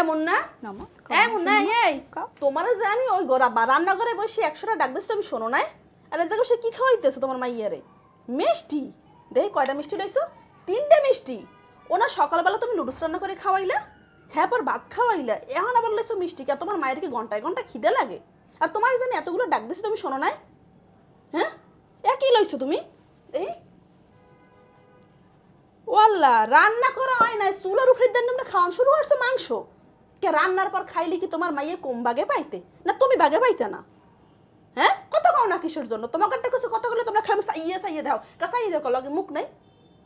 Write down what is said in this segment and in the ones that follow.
এমন না? এমন না এই তোমার জানি ওই গোরা বা রান্নাঘরে বসে একশোটা ডাক দিস তুমি শোনো নাই? আর এই জায়গায় বসে কি খাওয়াইতেছো তোমার মাইয়ারে? মিষ্টি? দেখ কয়টা মিষ্টি লইছো? তিনটে মিষ্টি। ওনা সকালবেলা তুমি লুডুস রান্না করে খাওয়াইলা হ্যাঁ পর ভাত খাওয়াইলা এখন আবার লইছো মিষ্টি কে? তোমার মায়ের কি ঘন্টায় ঘণ্টা খিদে লাগে? আর তোমার জানি এতগুলো ডাক দিছি তুমি শোনো নাই? হ্যাঁ? একই লইছো তুমি? এই ওয়াল্লা রান্না করা হয় না চুলার উপরে দেন তোমরা খাওয়ান শুরু করছ মাংস। রান্নার পর খাইলে কি তোমার মাইয়ে কম বাগে পাইতে? না তুমি বাগে পাইতে না? হ্যাঁ? কত খাও না কিসের জন্য? তোমাকে একটা কিছু কত গেলে তোমরা খাই সাইয়ে সাইয়ে দাও। কা সাইয়ে দাও লগে মুখ নাই?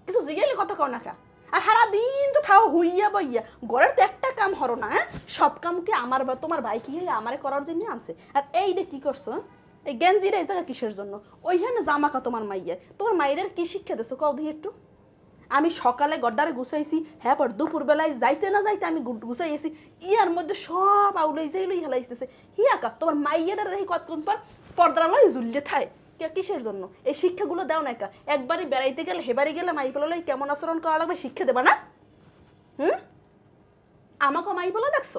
কিছু জিগেলে কত খাও না খা আর সারা দিন তো থাও হইয়া বইয়া। ঘরের তো একটা কাম হরো না হ্যাঁ? সব কামকে আমার বা তোমার ভাই কি আমারে করার জন্য আনছে? আর এই এইটা কি করছ হ্যাঁ? এই গেঞ্জিরা এই জায়গা কিসের জন্য? ওইখানে জামাকা তোমার মাইয়া। তোমার মাইয়ের কি শিক্ষা দিছো? কও দিয়ে একটু। আমি সকালে গড্ডারে গুছাইছি হ্যাঁ পর দুপুরবেলায় যাইতে না যাইতে আমি গুছাইছি ইয়ার মধ্যে সব আউলাই যাইলই হেলাইতেছে হিয়া কাপ তোমার মাইয়াটার দেখি কতক্ষণ পর পর্দারালয় ঝুলিয়ে থায়। কিসের জন্য? এই শিক্ষাগুলো দাও না একা। একবারই বেড়াইতে গেলে হেবারে গেলে মাই পেলালাই কেমন আচরণ করা লাগবে শিক্ষা দেবা না? হুম? আমাকে মাই বলে দেখছ?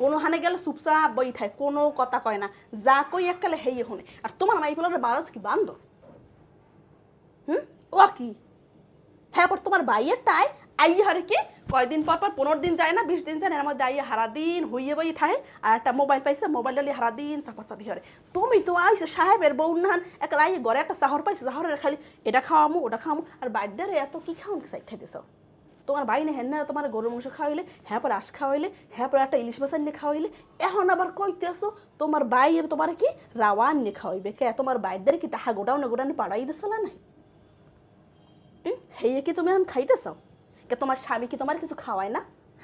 কোনো হানে গেলে চুপচাপ বই থায়, কোনো কথা কয় না। যা কই এককালে হেই হনে আর তোমার মাই পেলার বারাজ কি বান্দর? হুম? ও কি? হ্যাঁ পর তোমার বাইয়ের টাই আইয়ে হারে কি কয়দিন পর পর পনেরো দিন যায় না, বিশ দিন যায় না, এর মধ্যে আইয়ে হারা দিন হইয়ে বই থাকে, আর একটা মোবাইল পাইছে মোবাইল ডালি হারা দিন চাপাচাপি হরে তুমি তো আইসে, সাহেবের বউ নাহান একটা আইয়ে ঘরে একটা শহর পাইছো শহরের খালি এটা খাওয়ামু, ওটা খাওয়ামু, আর বাইরে এত কি খাওয়ান সাই খাইতেছ তোমার বাই না হেন না, তোমার গরুর মাংস খাওয়াইলে হ্যাঁ পর আশ খাওয়াইলে হ্যাঁ পর একটা ইলিশ মাছ আনিয়ে খাওয়াইলে, এখন আবার কইতে আসো, তোমার বাই তোমার কি রাওয়ান নিয়ে খাওয়াইবে? কে? তোমার বাইরদের কি টাহা গোডাউনে গোডাউনে পাড়াই দিছিল হুম হেয়ে কি তুমি এখন খাইতে চাও কে তোমার স্বামী কি তোমার কিছু খাওয়ায় না?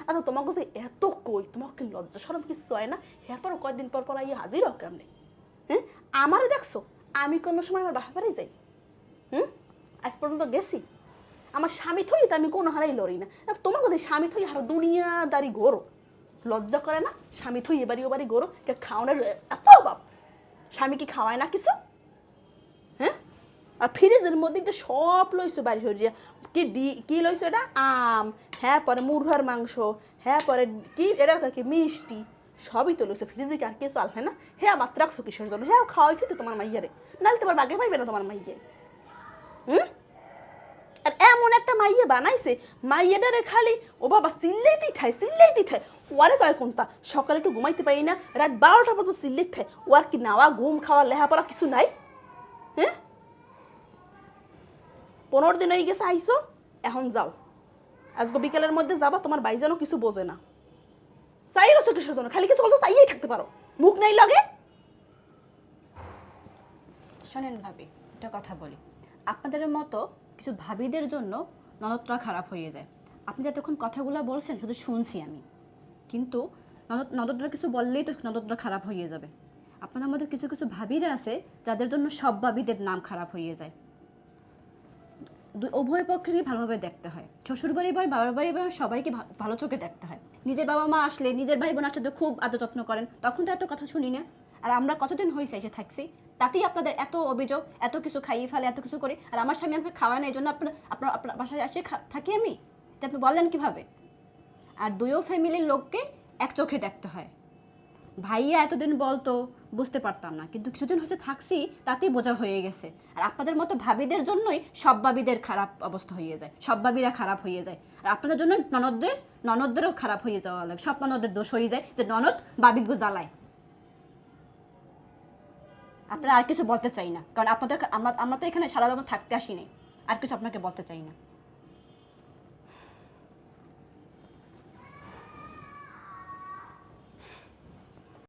আচ্ছা তোমাকে যে এত কই তোমাকে লজ্জা সরম কিছু হয় না? হ্যাঁ পর কয়েকদিন পর পর আইয়ে হাজির হোক কেমনি? হ্যাঁ? আমারে দেখছ? আমি কোনো সময় আমার বাপা বাড়ি যাই? হুম? আজ পর্যন্ত গেছি। আমার স্বামী থই তো আমি কোনো হারাই লড়ি না। তোমার কথা স্বামী থই আর দুনিয়াদারি গরো। লজ্জা করে না? স্বামী থই এবারই ওবারই গরো। খাওয়ানোর এত অভাব। স্বামী কি খাওয়ায় না কিছু? আর ফ্রিজের মধ্যে তো সব লইছো বাড়ি হরিয়া কি ডি, কি লইছো এটা? আম হ্যাঁ পরে মুরহার মাংস হ্যাঁ পরে কি, এটা কি মিষ্টি, সবই তো লইছো। ফ্রিজে কি আর কিছু আলফে না? হ্যাঁ মাত্র রাখছো কিসের জন্য? হ্যাঁ খাওয়াইছি তো তোমার মাইয়ারে। নাহলে তোমার বাগে পাইবে না তোমার মাইয়ে। হুম? আর এমন একটা মাইয়ে বানাইছে, মাইয়াটারে খালি, ও বাবা চিল্লেই চিল্লাইতেই থাই চিল্লাইতেই থাই ওয়ারে কয় কোনটা? সকালে একটু ঘুমাইতে পারি না, রাত বারোটা পর্যন্ত চিল্লাইতে থাই ওয়ার কি নাওয়া, ঘুম খাওয়া, লেহাপড়া কিছু নাই? হ্যাঁ পনেরো দিন হয়ে গেছে আইসো এখন যাও। আজকে বিকেলের মধ্যে যাবা, তোমার বাই যেন কিছু বোঝে না। চাই রছো কিসের জন্য? খালি কিছু বলতো চাইয়েই থাকতে পারো। মুখ নাই লাগে? শোনেন ভাবি, একটা কথা বলি। আপনাদের মতো কিছু ভাবিদের জন্য ননদটা খারাপ হয়ে যায়। আপনি যতক্ষণ কথাগুলো বলছেন, শুধু শুনছি আমি। কিন্তু ননদ, ননদরা কিছু বললেই তো ননদরা খারাপ হয়ে যাবে। আপনাদের মধ্যে কিছু কিছু ভাবিরা আছে, যাদের জন্য সব ভাবিদের নাম খারাপ হয়ে যায়। উভয় পক্ষেরই ভালোভাবে দেখতে হয়। শ্বশুর বাড়ি বা বাবার বাড়ি বা সবাইকে ভালো চোখে দেখতে হয়। নিজের বাবা মা আসলে, নিজের ভাই বোন আসলে খুব আদর যত্ন করেন। তখন তো এত কথা শুনি না। আর আমরা কতদিন হয়েছে এসে থাকছি, তাতেই আপনাদের এত অভিযোগ, এত কিছু খাইয়ে ফেলে, এত কিছু করে। আর আমার স্বামী আমাকে খাওয়ায় না, এই জন্য আপনার আপনার আপনার বাসায় আসে থাকি আমি? আপনি বললেন কীভাবে? আর দুইও ফ্যামিলির লোককে এক চোখে দেখতে হয়। ভাইয়া এতদিন বলতো, বুঝতে পারতাম না। কিন্তু কিছুদিন হচ্ছে থাকছি, তাতেই বোঝা হয়ে গেছে। আর আপনাদের মতো ভাবিদের জন্যই সব ভাবিদের খারাপ অবস্থা হয়ে যায়। সব ভাবিরা খারাপ হয়ে যায়। আর আপনাদের জন্য ননদদের, ননদদেরও খারাপ হয়ে যাওয়া লাগে। সব ননদের দোষ হয়ে যায় যে ননদ বাবিগো জ্বালায়। আপনারা আর কিছু বলতে চাই না। কারণ আপনাদের, আমরা আমরা তো এখানে সারা থাকতে আসিনি। আর কিছু আপনাকে বলতে চাই না।